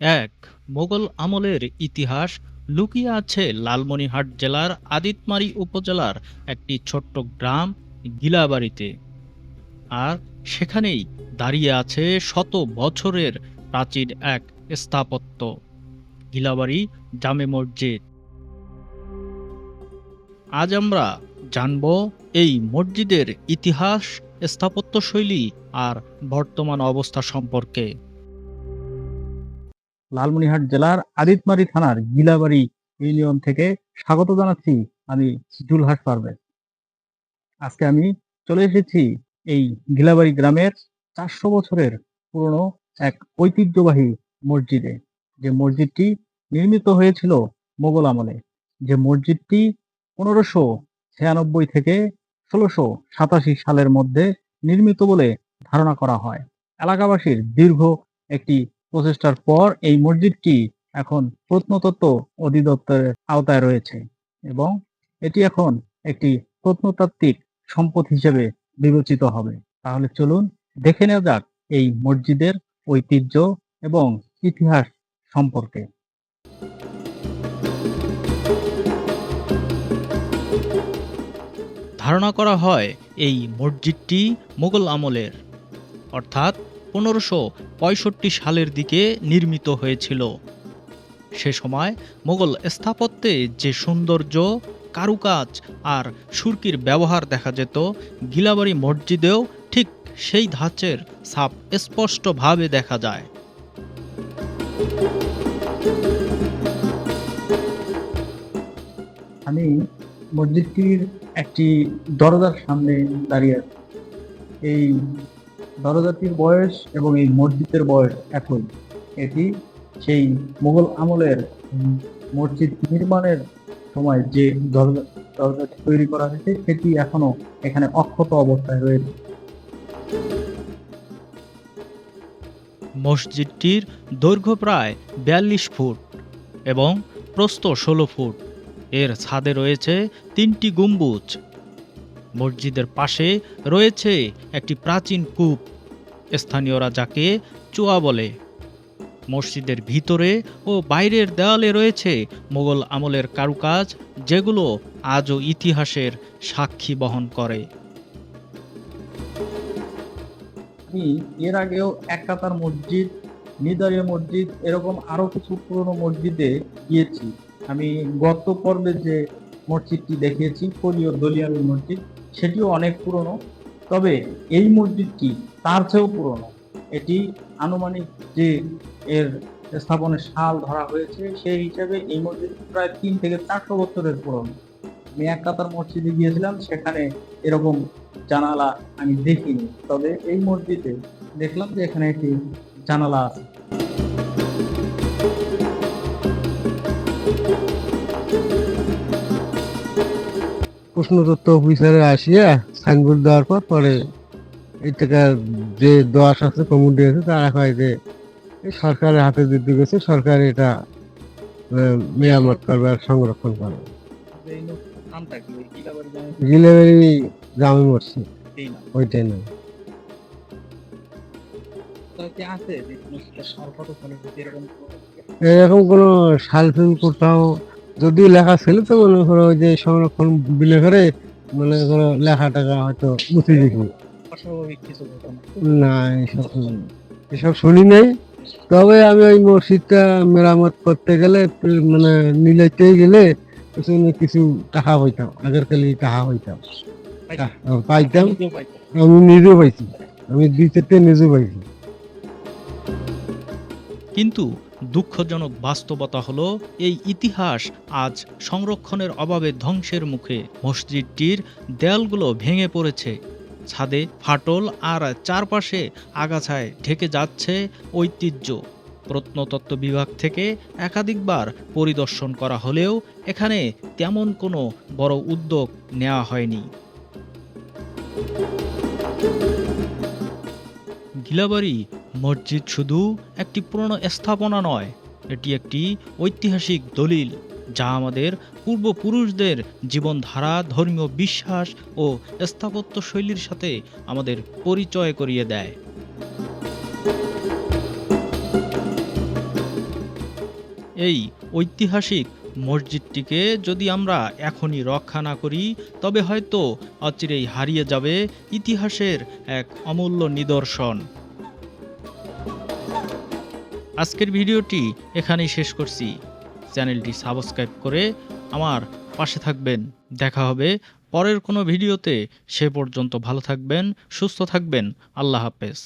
এক, মোগল আমলের ইতিহাস লুকিয়ে আছে লালমনিরহাট জেলার আদিতমারি উপজেলার একটি ছোট্ট গ্রাম গিলাবাড়িতে। আর সেখানেই দাঁড়িয়ে আছে শত বছরের প্রাচীন এক স্থাপত্য, গিলাবাড়ি জামে মসজিদ। আজ আমরা জানব এই মসজিদের ইতিহাস, স্থাপত্যশৈলী আর বর্তমান অবস্থা সম্পর্কে। লালমনিরহাট জেলার আদিতমারি থানার গিলাবাড়ি ইউনিয়ন থেকে স্বাগত জানাচ্ছি আমি জুলহাস পারভেজ। আজকে আমি চলে এসেছি এই গিলাবাড়ি গ্রামের চারশো বছরের পুরনো এক ঐতিহ্যবাহী মসজিদে। যে মসজিদটি নির্মিত হয়েছিল মোগল আমলে। যে মসজিদটি পনেরোশো ছিয়ানব্বই থেকে ষোলোশো সাতাশি সালের মধ্যে নির্মিত বলে ধারণা করা হয়। এলাকাবাসীর দীর্ঘ একটি প্রচেষ্টার পর এই মসজিদটি এখন প্রত্নতত্ত্ব অধিদপ্তরের আওতায় রয়েছে এবং এটি এখন একটি প্রত্নতাত্ত্বিক সম্পদ হিসেবে বিবেচিত হবে। তাহলে চলুন দেখে নেওয়া যাক এই মসজিদের ঐতিহ্য এবং ইতিহাস সম্পর্কে। ধারণা করা হয় এই মসজিদটি মোগল আমলের, অর্থাৎ পনেরোশো সালের দিকে নির্মিত হয়েছিল। সে সময় মোগল স্থাপত্যে যে সৌন্দর্য, কারুকাজ আর সুরকির ব্যবহার দেখা যেত গিলাবাড়ি মসজিদেও ঠিক সেই ধাঁচের ছাপ স্পষ্টভাবে দেখা যায়। আমি মসজিদটির একটি দরজার সামনে দাঁড়িয়ে এই দরজাটির বয়স এবং এই মসজিদের বয়স একই। এটি সেই মুঘল আমলের মসজিদ নির্মাণের সময় যে দরজা দরজাটি তৈরি করা হয়েছে, সেটি এখনও এখানে অক্ষত অবস্থায় রয়েছে। মসজিদটির দৈর্ঘ্য প্রায় বিয়াল্লিশ ফুট এবং প্রস্থ ষোলো ফুট। এর ছাদে রয়েছে তিনটি গম্বুজ। মসজিদের পাশে রয়েছে একটি প্রাচীন কূপ। স্থানীয়রা যাকে চুয়া বলে। মসজিদের ভিতরে ও বাইরের দেওয়ালে রয়েছে মোগল আমলের কারুকাজ, যেগুলো আজও ইতিহাসের সাক্ষী বহন করে। এর আগেও এক কাতার মসজিদ, নিদারিয়া মসজিদ, এরকম আরও কিছু পুরনো মসজিদে গিয়েছি। আমি গত পর্বে যে মসজিদটি দেখিয়েছি কোরীয় দলিয়ামি মসজিদ, সেটিও অনেক পুরনো। তবে এই মসজিদটি তার চেয়েও পুরনো? এটি আনুমানিক যে এর স্থাপনের সাল ধরা হয়েছে, সেই হিসাবে এই মসজিদ প্রায় তিন থেকে চারশো বছরের পুরনো। এক কাতার মসজিদে গিয়েছিলাম, সেখানে এরকম জানালা আমি দেখিনি। তবে এই মসজিদে দেখলাম যে এখানে একটি জানালা আছে। প্রশ্নতত্ত্ব অফিসারে আসিয়া সাইনবোর্ড দেওয়ার পর পরে এই টাকা যে দশ আছে কমিটি আছে, তারা কয় যে সরকারের হাতে দিতে গেছে, সরকার এটা মেরামত করবে আর সংরক্ষণ করবে। কিলাবাড়ি জামে মসজিদ ওইটাই না। যদি এরকম কোনো- কোনো কোথাও যদিও লেখা ছিল তো মনে করো যে সংরক্ষণ বিলে করে মনে করো লেখা টাকা হয়তো মুছে দিবি অস্বাভাবিক কিছু ঘটনা না। এসব এসব শুনি নাই। তবে আমি ওই মসজিদটা মেরামত করতে গেলে মানে মিলাইতে গেলে পেছনে কিছু টাকা পাইতাম আগের কালে টাকা পাইতাম। পাইতাম। আমি নিজেও পাইছি। আমি দুই চারটে নিজেও পাইছি। কিন্তু দুঃখজনক বাস্তবতা হলো, এই ইতিহাস আজ সংরক্ষণের অভাবে ধ্বংসের মুখে। মসজিদটির দেয়ালগুলো ভেঙে পড়েছে। ছাদে ফাটল আর চারপাশে আগাছায় ঢেকে যাচ্ছে ঐতিহ্য। প্রত্নতত্ত্ব বিভাগ থেকে একাধিকবার পরিদর্শন করা হলেও এখানে তেমন কোনো বড় উদ্যোগ নেওয়া হয়নি। গিলাবাড়ি মসজিদ শুধু একটি পুরনো স্থাপনা নয়, এটি একটি ঐতিহাসিক দলিল যা আমাদের পূর্বপুরুষদের জীবনধারা, ধর্মীয় বিশ্বাস ও স্থাপত্য শৈলীর সাথে আমাদের পরিচয় করিয়ে দেয়। এই ঐতিহাসিক মসজিদটিকে যদি আমরা এখনই রক্ষা না করি, তবে হয়তো অচিরেই হারিয়ে যাবে ইতিহাসের এক অমূল্য নিদর্শন। আজকের ভিডিওটি এখানেই শেষ করছি। চ্যানেলটি সাবস্ক্রাইব করে আমার পাশে থাকবেন। দেখা হবে পরের কোনো ভিডিওতে। সে পর্যন্ত ভালো থাকবেন, সুস্থ থাকবেন। আল্লাহ হাফেজ।